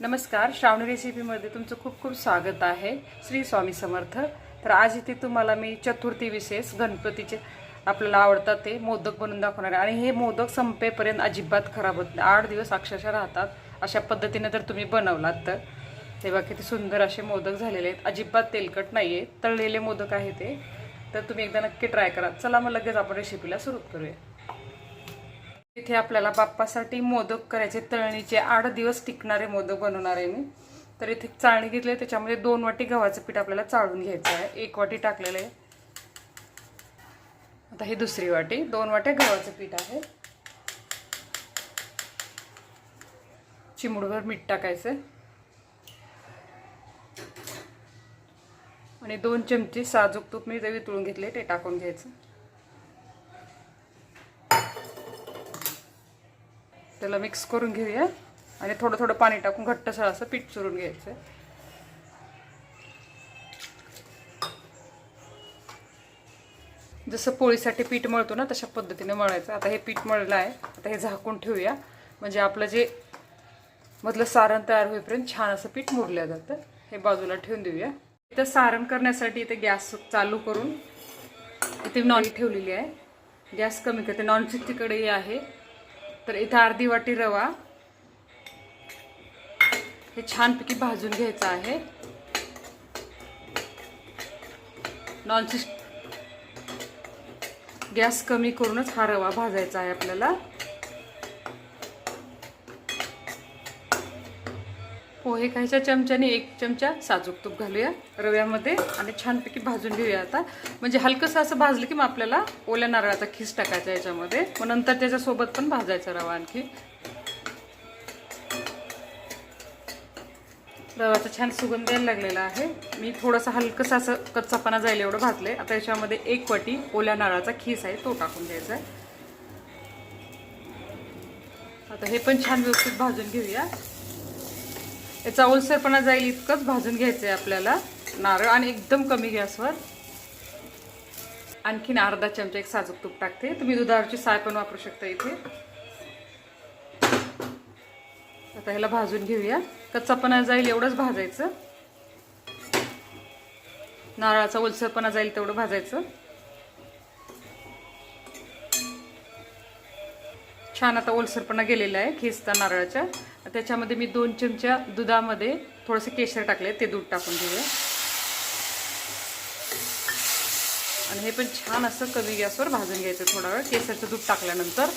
नमस्कार श्रावणी रेसिपीमध्ये तुमचं खूप खूप स्वागत आहे. श्री स्वामी समर्थ. तर आज इथे तुम्हाला मी चतुर्थी विशेष गणपतीचे आपल्याला आवडतात ते मोदक बनवून दाखवणार आहे. आणि हे मोदक संपेपर्यंत अजिबात खराब होत नाही. आठ दिवस अक्षरशः राहतात. अशा पद्धतीने जर तुम्ही बनवलात तर. तेव्हा किती सुंदर असे मोदक झालेले आहेत. अजिबात तेलकट नाही आहे तळलेले मोदक आहे ते. तर तुम्ही एकदा नक्की ट्राय करा. चला मग लगेच आपण रेसिपीला सुरू करूया. इथे आपल्याला बाप्पासाठी मोदक करायचे तळणीचे. आठ दिवस टिकणारे मोदक बनवणार आहे मी. तर इथे चाळणी घेतली त्याच्यामध्ये दोन वाटी गव्हाचं पीठ आपल्याला चाळून घ्यायचं आहे. एक वाटी टाकलेलं आहे. आता ही दुसरी वाटी. दोन वाट्या गव्हाचं पीठ आहे. चिमुडभर मीठ टाकायचं आणि दोन चमचे साजूक तूप मी जे वितळून घेतले ते टाकून घ्यायचं. त्याला मिक्स करून घेऊया. आणि थोडं थोडं पाणी टाकून घट्टसर असं पीठ चुरून घ्यायचं. जसं पोळीसाठी पीठ मळतो ना तशा पद्धतीने मळायचं. आता हे पीठ मळलं आहे. आता हे झाकून ठेवूया. म्हणजे आपलं जे मधलं सारण तयार होईपर्यंत छान असं पीठ मुरलं जातं. हे बाजूला ठेवून देऊया. इथं सारण करण्यासाठी इथे गॅस चालू करून इथे नॉन ठेवलेली आहे. गॅस कमी करते. नॉनस्टिकची कढई आहे. तर इथं अर्धी वाटी रवा. हे छानपैकी भाजून घ्यायचं आहे. नॉनस्टिक गॅस कमी करूनच हा रवा भाजायचा आहे आपल्याला. पोहे खायच्या चमच्याने एक चमचा साजूक तूप घालूया. रव्यामध्ये आणि छानपैकी भाजून घेऊया आता. म्हणजे हलकंसं असं भाजलं की मग आपल्याला ओल्या नारळाचा खीस टाकायचा याच्यामध्ये. मग नंतर त्याच्यासोबत पण भाजायचा रवा आणखी. रवाचा छान सुगंध यायला लागलेला आहे. मी थोडंसं हलकंसं असं कच्चापणा जाईल एवढं भाजले आता याच्यामध्ये एक वाटी ओल्या नारळाचा खीस आहे तो टाकून द्यायचा आहे. आता हे पण छान व्यवस्थित भाजून घेऊया. याचा ओलसरपणा जाईल इतकंच भाजून घ्यायचं आहे आपल्याला. नारळ आणि एकदम कमी गॅसवर. आणखीन अर्धा चमचा एक साजूक तूप टाकते. तुम्ही दुधावरची साय पण वापरू शकता इथे. आता ह्याला भाजून घेऊया. कच्चापणा जाईल एवढंच भाजायचं. नारळाचा ओलसरपणा जाईल तेवढं भाजायचं. छान आता ओलसरपणा गेलेला आहे खिसता नारळाच्या. त्याच्यामध्ये मी दोन चमच्या दुधामध्ये थोडंसं केशर टाकले ते दूध टाकून घेऊया. आणि हे पण छान असं कमी गॅसवर भाजून घ्यायचं थोडा वेळ केसरचं दूध टाकल्यानंतर.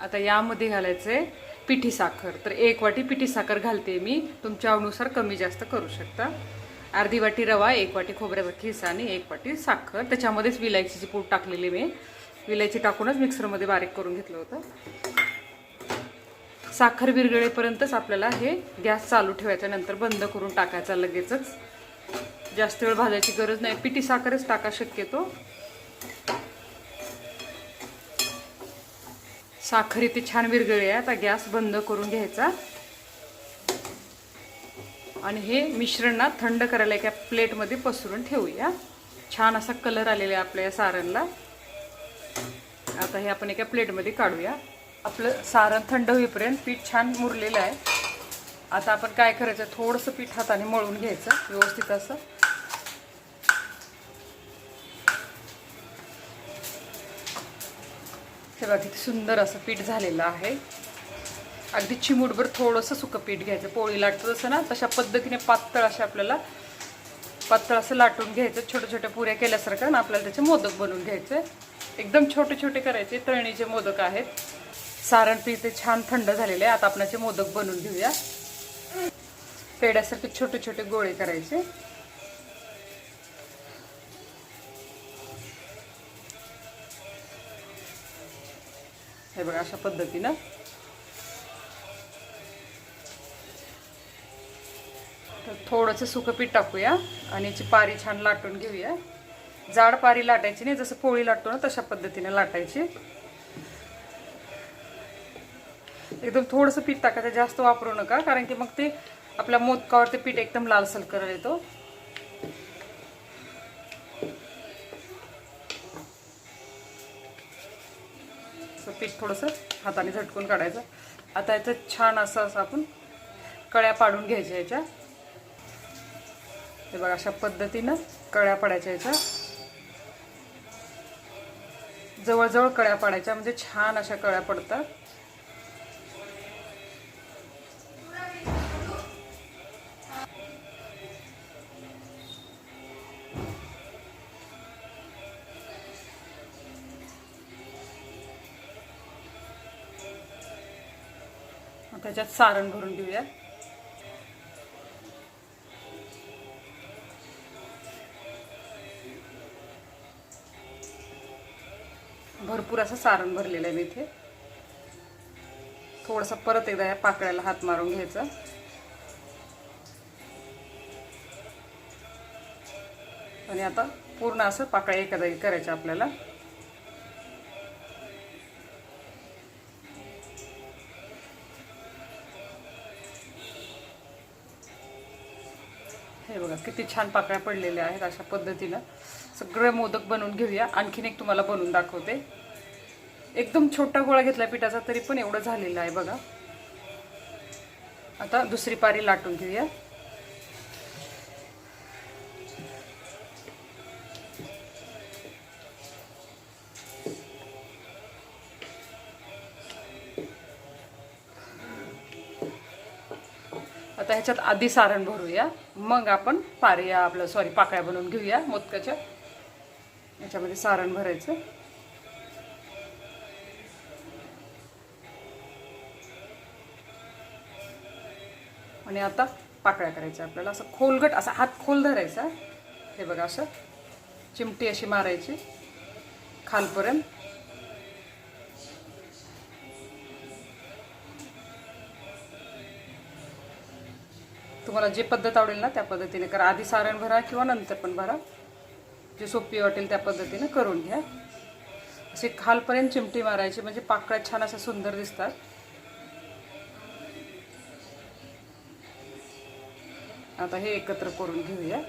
आता यामध्ये घालायचंय पिठी साखर. तर एक वाटी पिठी साखर घालते मी तुमच्या आवडीनुसार कमी जास्त करू शकता. अर्धी वाटी रवा एक वाटी खोबऱ्याचा खिसा आणि एक वाटी साखर. त्याच्यामध्येच विलायचीची पूड टाकलेली मी. विलायची टाकूनच मिक्सरमध्ये बारीक करून घेतलं होतं. साखर विरगळेपर्यंतच आपल्याला हे गॅस चालू ठेवायचा नंतर बंद करून टाकायचा लगेचच. जास्त वेळ भाजायची गरज नाही. पिठी साखरच टाका शक्यतो. साखर इथे छान विरगळी आहे. आता गॅस बंद करून घ्यायचा. आणि हे मिश्रण ना थंड करायला एका प्लेटमध्ये पसरून ठेवूया. छान असा कलर आलेला आहे आपल्या या सारणला. आता हे आपण एका प्लेटमध्ये काढूया. आपलं सारण थंड होईपर्यंत पीठ छान मुरलेलं आहे. आता आपण काय करायचं? थोडंसं पीठ हाताने मळून घ्यायचं व्यवस्थित असं. हे बघा किती सुंदर असं पीठ झालेलं आहे. अगदी चिमूटभर थोडंसं सुकं पीठ घ्यायचं पोळी लाटत. तसं ना तशा पद्धतीने पातळ असे आपल्याला पातळ असं लाटून घ्यायचं छोट्या छोट्या पुऱ्या केल्यासारखं ना आपल्याला त्याचे मोदक बनवून घ्यायचे. एकदम छोटे छोटे करायचे तळणीचे मोदक आहेत. सारण पीठ ते छान थंड झालेले आहे आता आपणाचे मोदक बनवून घेऊया. पेड्यासारखे छोटे छोटे गोळे करायचे. हे बघा अशा पद्धतीनं थोडंसं सुकं पीठ टाकूया आणि याची पारी छान लाटून घेऊया. जाड पारी लाटायची नाही जसं पोळी लाटतो ना तशा पद्धतीने लाटायची. एकदम थोडंसं पीठ टाकायचं जास्त वापरू नका कारण की मग ते आपल्या मोदकावर ते पीठ एकदम लालसल करायला येतो. असं पीठ थोडंसं हाताने झटकून काढायचं. आता याचं छान असं असं आपण कळ्या पाडून घ्यायच्या याच्या. हे बघा अशा पद्धतीनं कळ्या पाडायच्या याच्या. जवळजवळ कळ्या पाडायच्या म्हणजे छान अशा कळ्या पडतात. त्याच्यात सारण भरून घेऊया. भरपूर असं सारण भरलेलं आहे मी इथे. थोडंसं परत एकदा या पाकळ्याला हात मारून घ्यायचा. आणि आता पूर्ण असं पाकळ्या एका जागी करायच्या आपल्याला. हे बघा किती छान पाकळ्या पडलेल्या आहेत अशा पद्धतीनं. सगळे मोदक बनवून घेऊया. आणखीन एक तुम्हाला बनवून दाखवते. एकदम छोटा गोळा घेतला पिठाचा तरी पण एवढं झालेलं आहे बघा. आता दुसरी पारी लाटून घेऊया. आता ह्याच्यात आधी सारण भरूया. मग आपण पाऱ्या आपलं सॉरी पाकळ्या बनवून घेऊया मोदकाच्या. याच्यामध्ये सारण भरायचं. आणि आता पाकळ्या करायच्या आपल्याला. असं खोलगट असा हात खोल धरायचा. हे बघा असं. चिमटी अशी मारायची. खालपर्यंत. तुम्हाला जे पद्धत आवडेल ना त्या पद्धतीने करा. आधी सारण भरा किंवा नंतर पण भरा. जे सोपी वाटेल त्या पद्धतीनं करून घ्या. असे खालपर्यंत चिमटी मारायची म्हणजे पाकळ्या छान अशा सुंदर दिसतात. आता हे एकत्र करून घेऊया.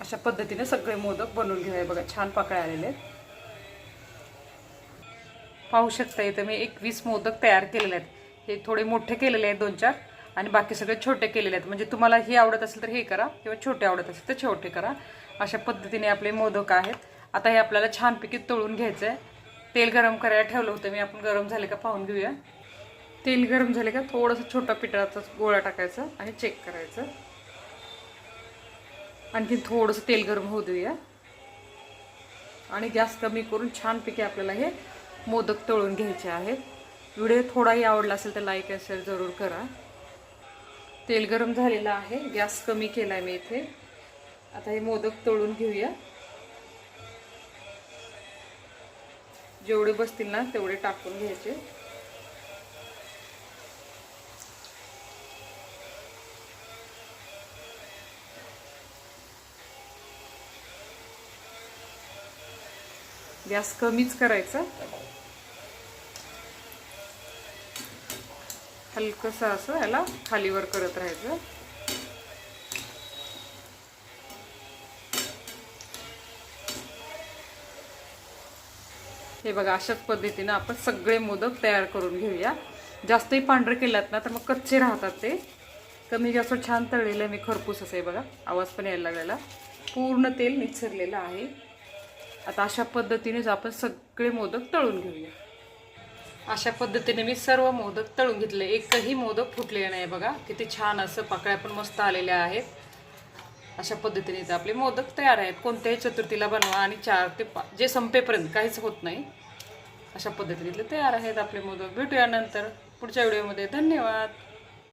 अशा पद्धतीने सगळे मोदक बनवून घेऊया. बघा छान पाकळ्या आलेले आहेत. पाहू शकता इथं मी एक वीस मोदक तयार केलेले आहेत. हे थोडे मोठे केलेले आहेत दोन चार. आणि बाकी सगळे छोटे केलेले आहेत. म्हणजे तुम्हाला हे आवडत असेल तर हे करा किंवा छोटे आवडत असेल तर छोटे करा. अशा पद्धतीने आपले मोदक आहेत. आता हे आपल्याला छानपैकी तळून घ्यायचं आहे तेल गरम करायला ठेवलं होतं मी. आपण गरम झाले का पाहून घेऊया. तेल गरम झाले का थोडंसं छोटा पिठाचा गोळा टाकायचा आणि चेक करायचं. आणखी थोडंसं तेल गरम होऊ देऊया. आणि गॅस कमी करून छानपैकी आपल्याला हे मोदक तळून घ्यायचे आहेत. व्हिडिओ थोडाही आवडला असेल तर लाईक असेल जरूर करा. तेल गरम झालेलं आहे. गॅस कमी केला आहे मी इथे. आता हे मोदक तळून घेऊया. जेवढे बसतील ना तेवढे टाकून घ्यायचे. गॅस कमीच करायचा. हलकस असं याला खालीवर करत राहायचं. हे बघा अशाच पद्धतीनं आपण सगळे मोदक तयार करून घेऊया. जास्तही पांढरे केलात ना तर मग कच्चे राहतात ते. कमी जास्त छान तळलेलं मी खरपूस असं आहे बघा आवाज पण यायला लागलेला. पूर्ण तेल निचरलेलं आहे. आता अशा पद्धतीनेच आपण सगळे मोदक तळून घेऊया. अशा पद्धतीने मी सर्व मोदक तळून घेतले. एकही मोदक फुटलेले नाही बघा. किती छान असं पाकळ्या पण मस्त आलेल्या आहेत. अशा पद्धतीने आपले मोदक तयार आहेत. कोणत्याही चतुर्थीला बनवा आणि चार ते पा जे संपेपर्यंत काहीच होत नाही अशा पद्धतीने तयार आहेत आपले मोदक. भेटूया नंतर पुढच्या व्हिडिओमध्ये. धन्यवाद.